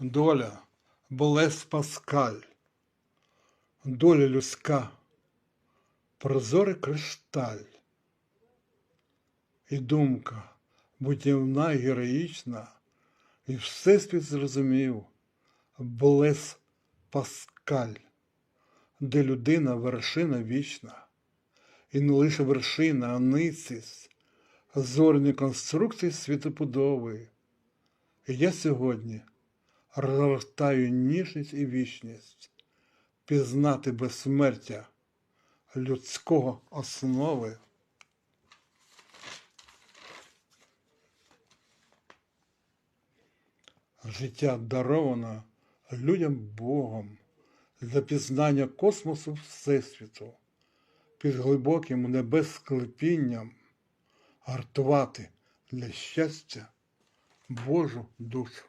доля, Блес Паскаль, доля людська, прозорий кришталь, і думка бутівна й героїчна, і всесвіт зрозумів Блес Паскаль, де людина вершина вічна, і не лише вершина, а ницість, зорні конструкції світопудови. І я сьогодні розгортаю ніжність і вічність, пізнати безсмертя людського основи. Життя даровано людям Богом для пізнання космосу Всесвіту, під глибоким небесклепінням гартувати для щастя Божу душу.